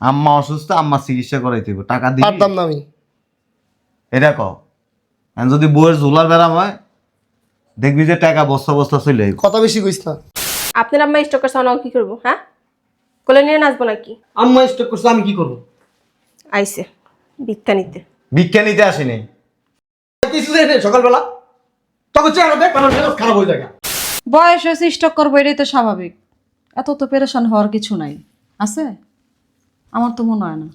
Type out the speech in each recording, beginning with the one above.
আম্মা অসুস্থ আম্মা চিকিৎসা করাইতে হইব। টাকা দিবি? পারতাম না আমি। এটা কও। আর যদি বউয়ের ঝোলার ব্যারাম হয় দেখবি যে টাকা বস্তা বস্তা চলে আইব। কথা বেশি কইস না। আপনার আম্মা স্টক করছে আমরা কি করব হ্যাঁ? কোলে নিয়ে নাচবো নাকি? আম্মা স্টক করছে আমি কি করব? আইসে ভিক্ষা নিতে। ভিক্ষা বিজ্ঞানীতে আসেনি। কিছু দেয় নাই সকালবেলা। তখন চেহারা দেখ আমার মেজাজ খারাপ হয়ে যায় বয়স হয়েছে স্টক করব এটাই তো স্বাভাবিক। এত তো পেরেশান হওয়ার কিছু নাই। আছে? আমার তো মনে হয় না।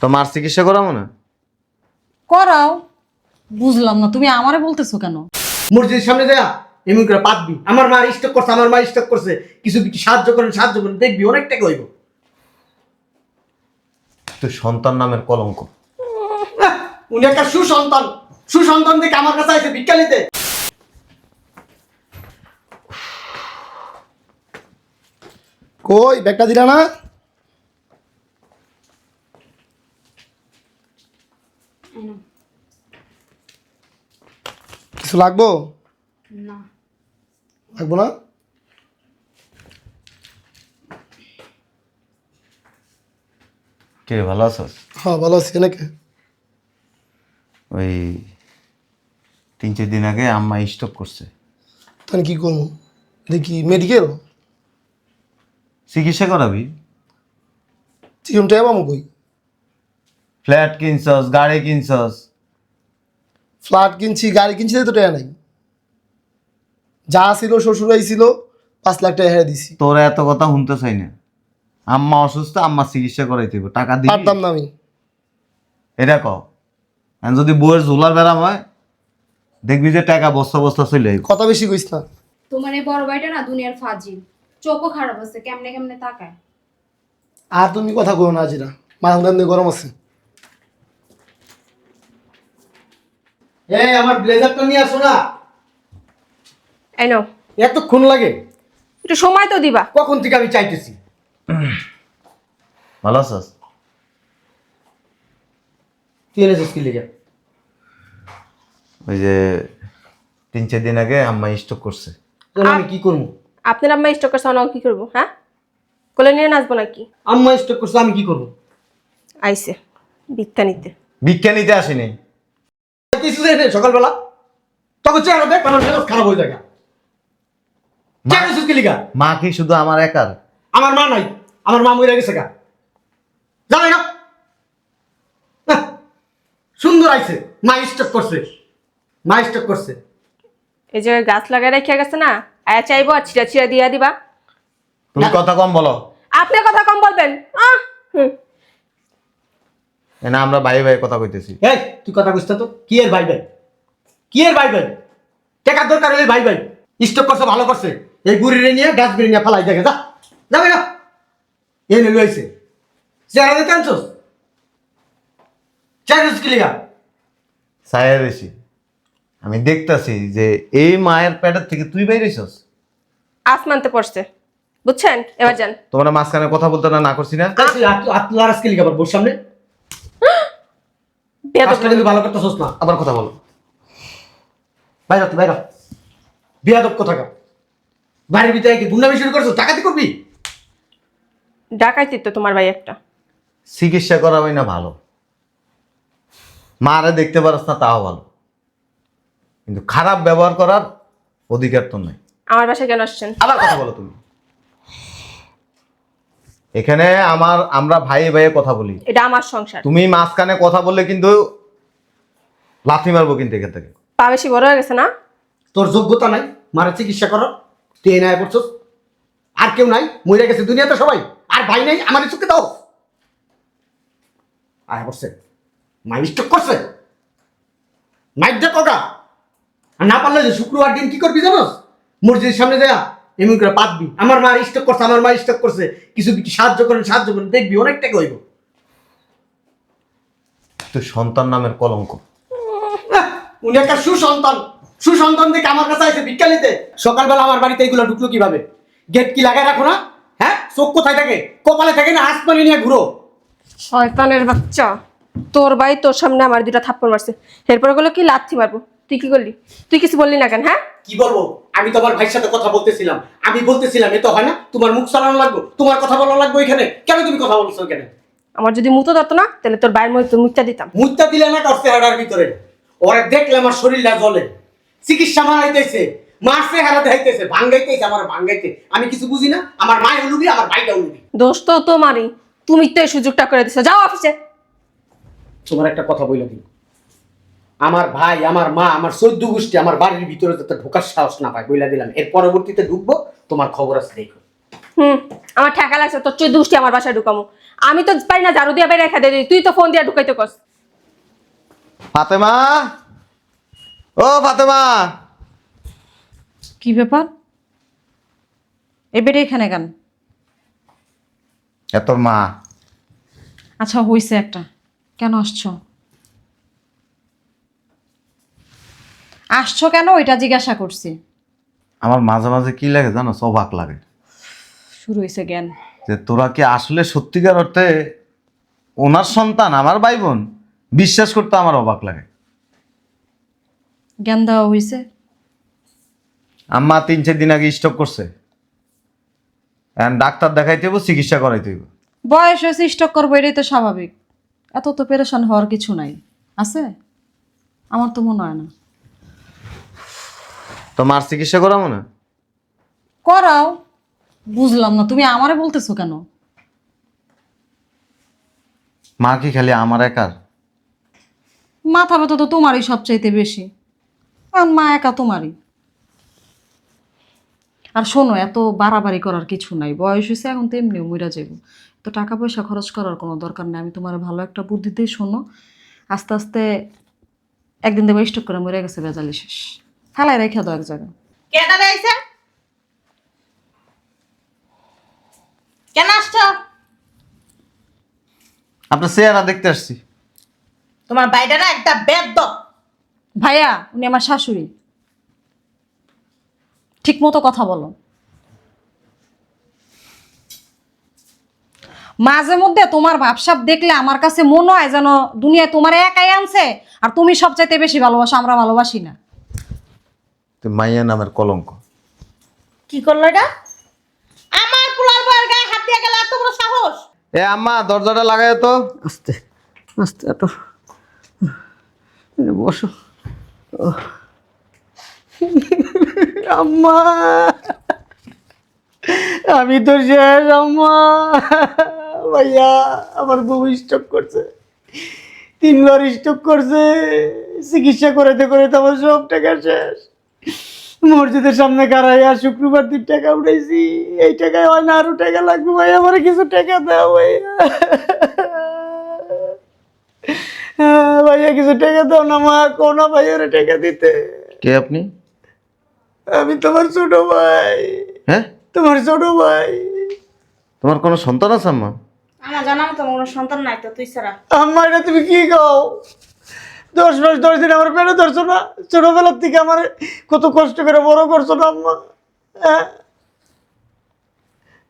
তো মার চিকিৎসা করাবো না? করাও। বুঝলাম না তুমি আমারে বলতেছো কেন? মসজিদের সামনে দেয়া এমন করে পাতবি। আমার মা স্টক করছে আমার মা স্টক করছে। কিছু কিছু সাহায্য করেন সাহায্য করেন দেখবি অনেক টাকা হইব। তুই সন্তান নামের কলঙ্ক। উনি একটা সুসন্তান। সুসন্তান দেখে আমার কাছে আছে ভিক্ষা কই? ব্যাগটা দিলা না? কিছু লাগবো? লাগবো না? কে ভালো আছিস? হ্যাঁ ভালো আছি। নাকি ওই তিন চার দিন আগে আম্মা স্টক করছে। তাহলে কি করব? দেখি মেডিকেল চিকিৎসা করাবি? চিকনটা পাবো কই? ফ্ল্যাট কিনছস গাড়ি কিনছস? ফ্ল্যাট কিনছি গাড়ি কিনছি তো টাকা নাই। যা ছিল শ্বশুর ছিল পাঁচ লাখ টাকা হেরে দিছি। তোর এত কথা শুনতে চাই না। আম্মা অসুস্থ আম্মা চিকিৎসা করাইতে হইব। টাকা দিবি? পারতাম না আমি। এটা কও আর যদি বউয়ের ঝোলার ব্যারাম হয় দেখবি যে টাকা বস্তা বস্তা চলে আইব। কথা বেশি কইস না। তোমার এই বড় ভাইটা না দুনিয়ার ফাজিল। চোখও খারাপ আছে কেমনে কেমনে তাকায়? আর তুমি কথা কো না আজিরা মাথা দাম গরম আছে। এই আমার ব্লেজারটা নিয়ে আসো না। এই নাও। এতক্ষণ লাগে? একটু সময় তো দিবা। কখন থেকে আমি চাইতেছি? ভালো আছিস? তুই এনেছিস কি লেগে? ওই যে তিন চার দিন আগে আম্মা স্টক করছে। তাহলে আমি কি করব? আপনার আম্মা স্টক করছে আমরা কি করব হ্যাঁ? কোলে নিয়ে নাচবো নাকি? আম্মা স্টক করছে আমি কি করব? আইসে ভিক্ষা নিতে। বিজ্ঞানীতে আসেনি। কিছু নাই সকালবেলা? তখন চেহারা দেখ আমার মেজাজ খারাপ হয়ে যায় মা কি শুধু আমার একার? আমার মা নাই আমার মা মরে গেছে গা। জানাই না। সুন্দর আইছে মা স্টক করছে। মা স্টক করছে। এই যে গাছ লাগাই রেখে গেছে না? আয়া চাইব আর ছিঁড়া ছিঁড়া দিয়া দিবা। তুমি কথা কম বলো। আপনি কথা কম বলবেন। আহ হুম। না আমরা ভাই ভাই কথা কইতেছি। এই তুই কথা বুঝতে তো। কি এর ভাই ভাই? কি এর ভাই ভাই? টাকার দরকার হলে ভাই ভাই। স্টক করছে ভালো করছে। এই বুড়িরে নিয়ে ডাস্টবিন নিয়ে ফেলাই দেখে যা। যাবে না এই নিয়ে লইছে চেহারা আনছোস বেশি আমি দেখতাছি যে এই মায়ের পেটের থেকে তুই বাইরেছস আসমানতে পড়ছে। বুঝছেন? এবার যান। তোমরা মাঝখানে কথা বলতে না না করছি না। তুই আত্মার আজকে লিগা আবার বোর সামনে। কাজটা কিন্তু ভালো করতেছস না। আবার কথা বলো। বাইরে তুই বাইরে বিয়াদব কোথাকা বাড়ির ভিতরে কি গুন্ডামি শুরু করছ? টাকাতি করবি? ডাকাইতি তো তোমার ভাই একটা। চিকিৎসা করাবই না ভালো। মারে দেখতে পারস না তাও ভালো। কিন্তু খারাপ ব্যবহার করার অধিকার তো নাই। আমার বাসায় কেন আসছেন? আবার কথা বলো তুমি। এখানে আমার আমরা ভাই ভাইয়ে কথা বলি। এটা আমার সংসার। তুমি মাঝখানে কথা বললে কিন্তু লাথি মারবো কিন্তু এখান থেকে। পা বেশি বড় হয়ে গেছে না? তোর যোগ্যতা নাই মারা চিকিৎসা করো তুই এই নাই করছস আর কেউ নাই মরে গেছে দুনিয়াতে সবাই। আর ভাই নাই আমার চোখে দাও। আয় করছে মাই স্টক করছে। মাইক দেখ ককা আর না পারলে যে শুক্রবার দিন কি করবি জানোস? মসজিদের সামনে দেয়া এমন করে পাতবি আমার মা স্টক করছে আমার মা স্টক করছে। কিছু কিছু সাহায্য করেন সাহায্য করেন দেখবি অনেক টাকা হইব। তুই সন্তান নামের কলঙ্ক। উনি একটা সুসন্তান। সুসন্তান দেখে আমার কাছে আছে নিতে। সকালবেলা আমার বাড়িতে এগুলো ঢুকলো কীভাবে? গেট কি লাগাই রাখো না? হ্যাঁ? চোখ কোথায় থাকে? কপালে থাকে না? আসমানি নিয়ে ঘুরো। শয়তানের বাচ্চা। তোর ভাই তোর সামনে আমার দুটা থাপ্পড় মারছে। এরপরগুলো কি লাথি মারবো? তুই কি করলি? তুই কিছু বললি না কেন হ্যাঁ? কি বলব? আমি তোমার ভাইয়ের সাথে কথা বলতেছিলাম। আমি বলতেছিলাম এ তো হয় না? তোমার মুখ চালানো লাগবে। তোমার কথা বলা লাগবে এখানে। কেন তুমি কথা বলছো এখানে? আমার যদি মুতো ধরতো না তাহলে তোর বাইরের মধ্যে মুখটা দিতাম। মুত্তা দিলে না কার চেহারার ভিতরে। ওরা দেখলে আমার শরীরটা জ্বলে। চিকিৎসা মারাইতেছে। মার চেহারা দেখাইতেছে। ভাঙ্গাইতেছে আমার ভাঙ্গাইতে। আমি কিছু বুঝি না? আমার মায় উলুবি আমার ভাইটা উলুবি। দোষ তো তোমারই। তুমি তো এই সুযোগটা করে দিছো। যাও অফিসে। তোমার একটা কথা বলে দিই। আমার ভাই আমার মা আমার চোদ্দ গোষ্ঠী আমার বাড়ির ভিতরে যাতে ঢোকার সাহস না পায় বইলা দিলাম। এর পরবর্তীতে ঢুকবো তোমার খবর আছে দেখো। হুম আমার ঠেকা লাগছে তোর চোদ্দ গোষ্ঠী আমার বাসায় ঢুকামো। আমি তো পারি না ঝাড়ু দিয়ে বাইরে রেখে দিই তুই তো ফোন দিয়ে ঢুকাইতে কস। ফাতেমা? ও ফাতেমা! কি ব্যাপার? এবারে এখানে কেন? এ তোর মা। আচ্ছা হইছে একটা। কেন আসছো? আসছো কেন? ওইটা জিজ্ঞাসা করছি। আমার মাঝে মাঝে কি লাগে জানো? অবাক লাগে। শুরু হয়েছে জ্ঞান। যে তোরা কি আসলে সত্যিকার অর্থে ওনার সন্তান আমার ভাই বোন বিশ্বাস করতে আমার অবাক লাগে। জ্ঞান দেওয়া হয়েছে আম্মা তিন চার দিন আগে স্টক করছে। এখন ডাক্তার দেখাইতে হইব চিকিৎসা করাইতে হইব। বয়স হয়েছে স্টক করব এটাই তো স্বাভাবিক। এত তো পেরেশান হওয়ার কিছু নাই। আছে? আমার তো মনে হয় না। তো মার চিকিৎসা করাবো না? করাও। বুঝলাম না তুমি আমারে বলতেছো কেন? মা কি খালি আমার একার? মাথা ব্যথা তো তোমারই সবচাইতে বেশি। আর মা একা তোমারই। আর শোনো এত বাড়াবাড়ি করার কিছু নাই। বয়স হয়েছে এখন তো এমনিও মইরা যাইব। তো টাকা পয়সা খরচ করার কোনো দরকার নেই। আমি তোমার ভালো একটা বুদ্ধি দিয়ে শোনো। আস্তে আস্তে একদিন দেবো স্টক করে মরে গেছে বেজালি শেষ। ফেলাই রেখে দাও এক জায়গায়। কেটা রয়েছে কেন আসছো? আপনার চেহারা দেখতে আসছি। তোমার বাইরে না একটা বেদ। ভাইয়া উনি আমার শাশুড়ি। ঠিক মতো কথা বলো। মাঝে মধ্যে তোমার ভাবসাব দেখলে আমার কাছে মনে হয় যেন দুনিয়ায় তোমার একাই আনছে আর তুমি সবচাইতে বেশি ভালোবাসো আমরা ভালোবাসি না। তুই মাইয়া নামের কলঙ্ক। কি করল এটা? আমার পোলার বয়ের গায়ে হাত দিয়ে গেল এত বড় সাহস? এ আম্মা দরজাটা লাগায় তো। আস্তে আস্তে এত। বসো। আম্মা। আমি তো শেষ আম্মা। ভাইয়া আমার বউ স্টক করছে। তিনবার স্টক করছে। চিকিৎসা করাতে করাতে আমার সব টাকা শেষ। মসজিদের সামনে কারাইয়া শুক্রবার দিন টাকা উঠাইছি। এই টাকায় হয় না আরও টাকা লাগবে ভাই আমার কিছু টাকা দাও ভাইয়া হ্যাঁ, ভাইয়া কিছু টাকা দাও না মা কোনা ভাইয়ারে টাকা দিতে? কে আপনি? আমি তোমার ছোট ভাই। হ্যাঁ? তোমার ছোট ভাই। তোমার কোনো সন্তান আছে আম্মা? আমার জানাম তো কোনো সন্তান নাই তো তুই ছাড়া। আম্মা এটা তুমি কি কও? দশ মাস দশ দিন আমার পেটে ধরছো না? ছোটবেলার থেকে আমার কত কষ্ট করে বড় করছ না আম্মা? হ্যাঁ?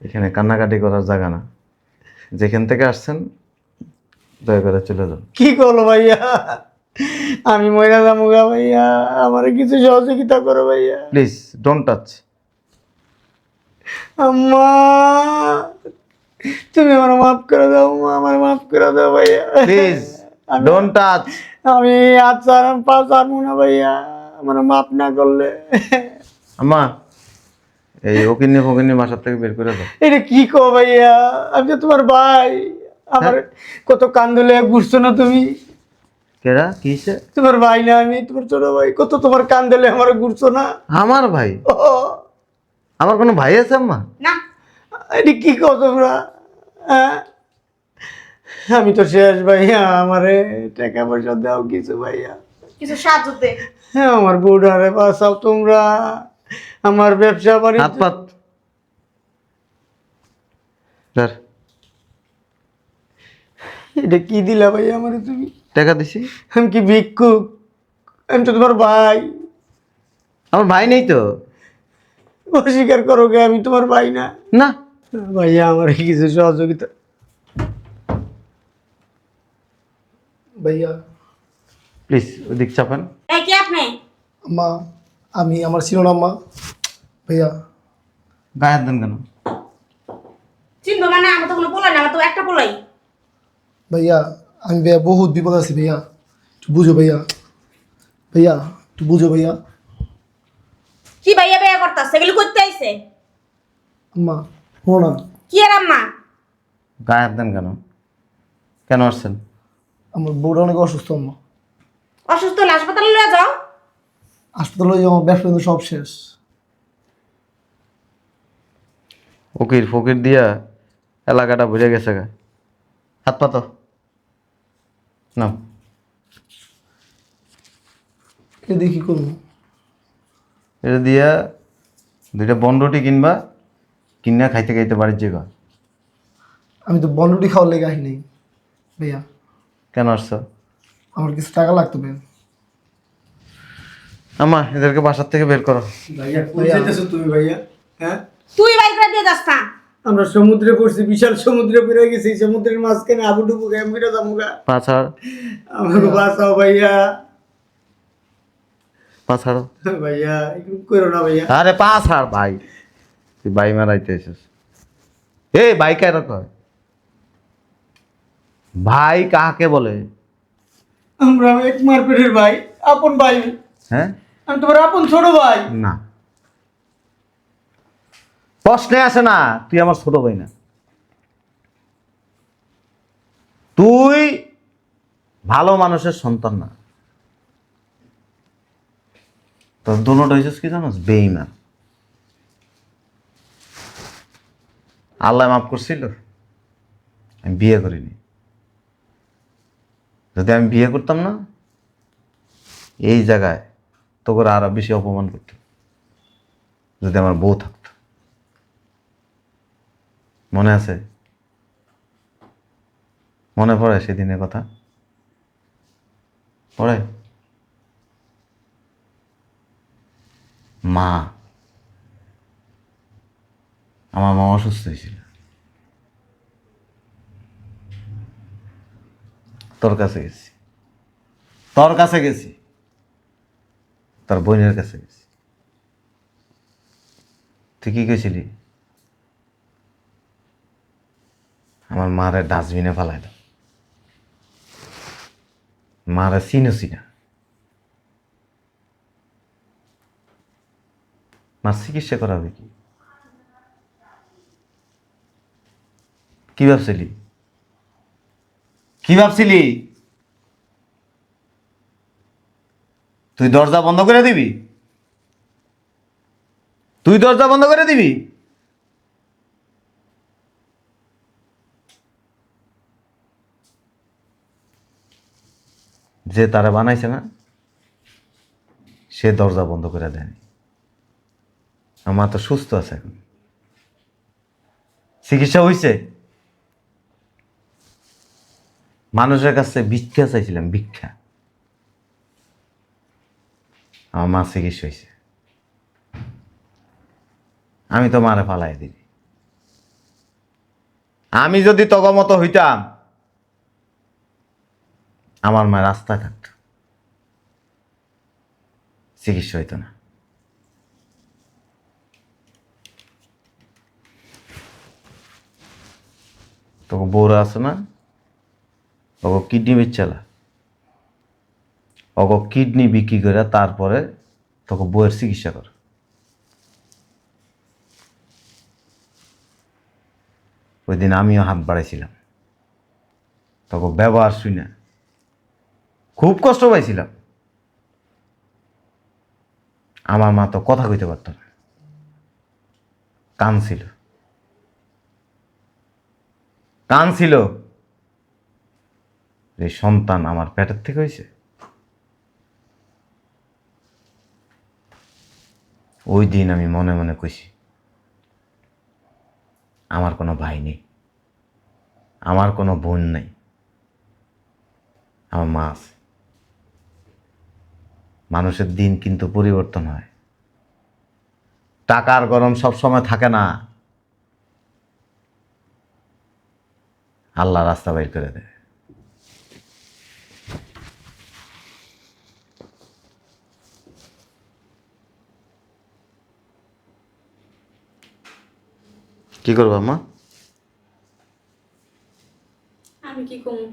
এখানে কান্নাকাটি করার জায়গা না। যেখান থেকে আসছেন দয়া করে চলে যান। কি করল ভাইয়া? আমি মহিলা যাব ভাইয়া। আমার কিছু সহযোগিতা করো ভাইয়া। প্লিজ ডোন্ট টাচ আম্মা তুমি আমার মাফ করে দাও আমার মাফ করে দাও ভাইয়া। প্লিজ। ডোন্ট টাচ আমি আচ্ছা পাঁচ আর না ভাইয়া আমার মাফ না করলে। আম্মা এই ওকিন্নি ফকিন্নি বাসার থেকে বের করে দাও। এটা কি কো ভাইয়া? আমি তো তোমার ভাই। আমার কত কান্দলে ঘুরছো না তুমি? কেডা? কিসে তোমার ভাই না আমি তোমার ছোট ভাই। কত তোমার কান্দলে আমার ঘুরছো না? আমার ভাই? ও। আমার কোনো ভাই আছে আম্মা? না। এটা কি কো তোমরা? হ্যাঁ? আমি তো শেষ ভাইয়া আমারে টাকা পয়সা দাও কিছু ভাইয়া। কিছু সাহায্য দে। হ্যাঁ আমার বুড়ারে বাঁচাও তোমরা। আমার ব্যবসা হাত বাণিজ্য পাত। ধর, এটা কি দিলা ভাই আমার তুমি? টাকা দিছি। আমি কি ভিক্ষুক? আমি তো তোমার ভাই। আমার ভাই নেই তো? অস্বীকার করো গে আমি তোমার ভাই না। না। ভাইয়া আমার কিছু সহযোগিতা ভাইয়া। প্লিজ ওদিক চাপেন। এই কি আপনি? আম্মা আমি আমার ছিল না আম্মা ভাইয়া। গায়ে হাত দেন কেন? চিনবো মানে আমার তো কোনো পোলাই না আমার তো একটা পোলাই। ভাইয়া আমি ভাইয়া বহুত বিপদ আছি ভাইয়া। একটু বুঝো ভাইয়া। ভাইয়া একটু বুঝো ভাইয়া। কি ভাইয়া ভাইয়া করতাস সেগুলো করতে আইছে? আম্মা শোনো না। কি আর আম্মা? গায়ে হাত দেন কেন? কেন আসছেন? আমার বউটা অনেক অসুস্থ আম্মা। অসুস্থ হলে হাসপাতালে লয়ে যাও। হাসপাতালে যে আমার ব্যবসা কিন্তু সব শেষ। ফকির ফকির দিয়া এলাকাটা ভরে গেছে গা। হাত পাতো না কে দেখি করব? এটা দিয়া দুইটা বনরুটি কিনবা কিনা খাইতে খাইতে বাড়ির যে আমি তো বনরুটি খাওয়ার লেগে আসি নেই ভাইয়া। কেন আসছো? আমার কিছু টাকা লাগতো ভাইয়া আমা এদেরকে বাসার থেকে বের করো। ভাইয়া কই তুমি ভাইয়া? হ্যাঁ? তুই বাইক করে দিয়ে যাস না। আমরা সমুদ্রে পড়ছি বিশাল সমুদ্রে পড়ে গেছি সমুদ্রের মাঝখানে আবু ডুবু গেম করে যাব পা ছাড় আমাকে বাঁচাও ভাইয়া। পাছাড়। ভাইয়া একটু করো না ভাইয়া। আরে পা ছাড় ভাই। তুই ভাই মারাইতে এসেছিস। এই ভাই কেন কয়? ভাই কাকে বলে? আমরা এক মারপেটের ভাই আপন ভাই। হ্যাঁ? আমি তোমার আপন ছোট ভাই। না। প্রশ্নে আসে না তুই আমার ছোট ভাই না। তুই ভালো মানুষের সন্তান না। তোর দোনোটা হয়েছিস কি জানোস? বেইমান আল্লাহ মাফ করছিল আমি বিয়ে করিনি। যদি আমি বিয়ে করতাম না, এই জায়গায় তোকে আরও বেশি অপমান করতো যদি আমার বউ থাকতো। মনে আছে? মনে পড়ে সেদিনের কথা? পড়ে? মা, আমার মা অসুস্থ হয়েছিল। তোর কাছে গেছি। তোর কাছে গেছি। তোর বোনের কাছে গেছি। তুই কি গেছিলি আমার মারে ডাস্টবিনে ফেলাই দাও। মারে চিনোছি না। মার চিকিৎসা করাবে কি? কি ভাবছিলি? কি ভাবছিলি? তুই দরজা বন্ধ করে দিবি? তুই দরজা বন্ধ করে দিবি? যে তারা বানাইছে না, সে দরজা বন্ধ করে দেয়নি। আমার তো সুস্থ আছে এখন। চিকিৎসা হয়েছে মানুষের কাছে ভিক্ষা চাইছিলাম, ভিক্ষা। আমার মা চিকিৎসা হয়েছে। আমি তো মারে ফালাই দিই। আমি যদি তগমতো হইতাম, আমার মা রাস্তায় থাকত। চিকিৎসা হইতো না। তোকে বউরা আছে না? ওকে কিডনি বেচালা ওকে কিডনি বিক্রি করে তারপরে তোকে বউয়ের চিকিৎসা কর। ওই দিন আমিও হাত বাড়াইছিলাম। তোকে ব্যবহার শুই না। খুব কষ্ট পাইছিলাম। আমার মা তো কথা কইতে পারত না। কান ছিল। কান ছিল। এই সন্তান আমার পেটের থেকে হয়েছে? ওই দিন আমি মনে মনে কইছি, আমার কোনো ভাই নেই, আমার কোনো বোন নেই, আমার মা আছে। মানুষের দিন কিন্তু পরিবর্তন হয়। টাকার গরম সব সময় থাকে না। আল্লাহ রাস্তা বাইর করে দেয়। কি করবা মা আমি কি কমু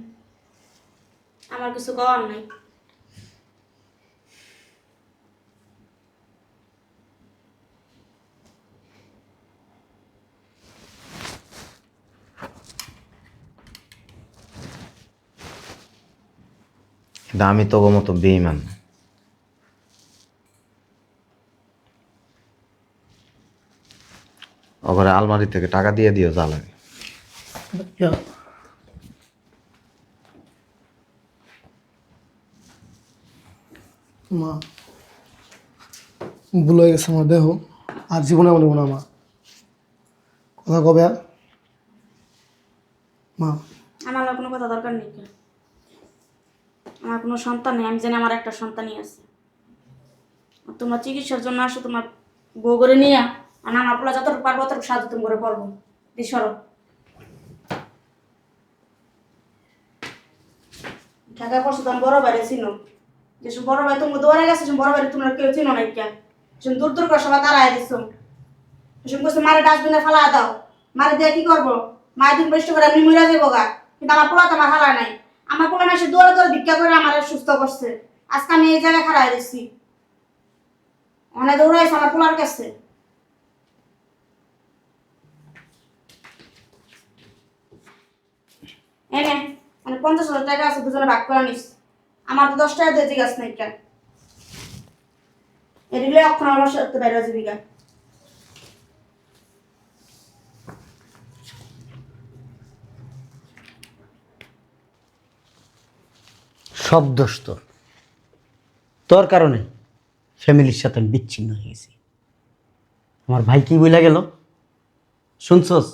আমার কিছু করার নাই। কিন্তু আমি তোর মতো বেইমান না। ওখানে আলমারি থেকে টাকা দিয়ে দিও যা লাগে। মা ভুল হয়ে গেছে আমার দেহ আর জীবনে আমার না মা। কথা কবে আর? মা। আমার আর কোনো কথা দরকার নেই আমার কোনো সন্তান নেই আমি জানি আমার একটা সন্তানই আছে। তোমরা চিকিৎসার জন্য আসো তোমার বউ করে নিয়ে আর আমার পোলা যতটুকু পারব ততটুকু সাহায্য তুমি করে করব। দিয়ে সরো। ঢাকা করছ তো বড় বাইরে চিনো। যেসব বড় ভাই তুমি দৌড়ে গেছে বড় বাইরে তোমরা কেউ চিনো না কে দূর দূর করে সবাই তারাই দিচ্ছ সেসব বলছে মারে ডাস্টবিনে ফেলা দাও। মারে দিয়ে কি করব? মায়ের দিন বৃষ্টি করে এমনি মরে যাব গা। কিন্তু আমার পোলা তো আমার হালা নাই। আমার পোলা না সে দৌড়ে দৌড়ে ভিক্ষা করে আমার সুস্থ করছে। আজকে আমি এই জায়গায় খাড়াই দিচ্ছি অনেক দৌড়াইছে আমার পোলার কাছে। এনে মানে পঞ্চাশ হাজার টাকা আছে, দুজনে ভাগ করে নিস। আমার তো দশ টাকা দিয়ে জিজ্ঞাস নাই কেন এদিকে অক্ষণ আমার সাথে বাইরে জীবিকা সব দোষ তোর। তোর কারণে ফ্যামিলির সাথে আমি বিচ্ছিন্ন হয়ে গেছি। আমার ভাই কি বইলা গেল? শুনছস?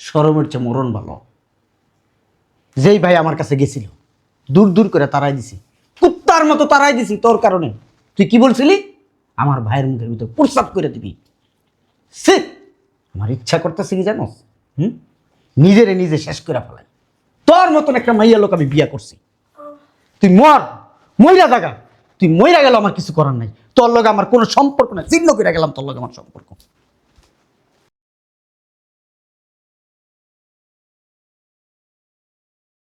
সরমের চেয়ে মরণ ভালো। যেই ভাই আমার কাছে গেছিল, দূর দূর করে তারাই দিছি। কুত্তার মতো তারাই দিছি তোর কারণে। তুই কি বলছিলি? আমার ভাইয়ের মুখের ভিতর প্রস্তাব করে দিবি। সে আমার ইচ্ছা করতেছে কি জানো হুম? নিজেরে নিজে শেষ করে ফেলাই। তোর মতন একটা মাইয়া লোক আমি বিয়া করছি। তুই মর, মইরা জাগা। তুই মইরা গেল আমার কিছু করার নাই। তোর লগে আমার কোনো সম্পর্ক নাই। চিহ্ন করে গেলাম তোর লগে আমার সম্পর্ক।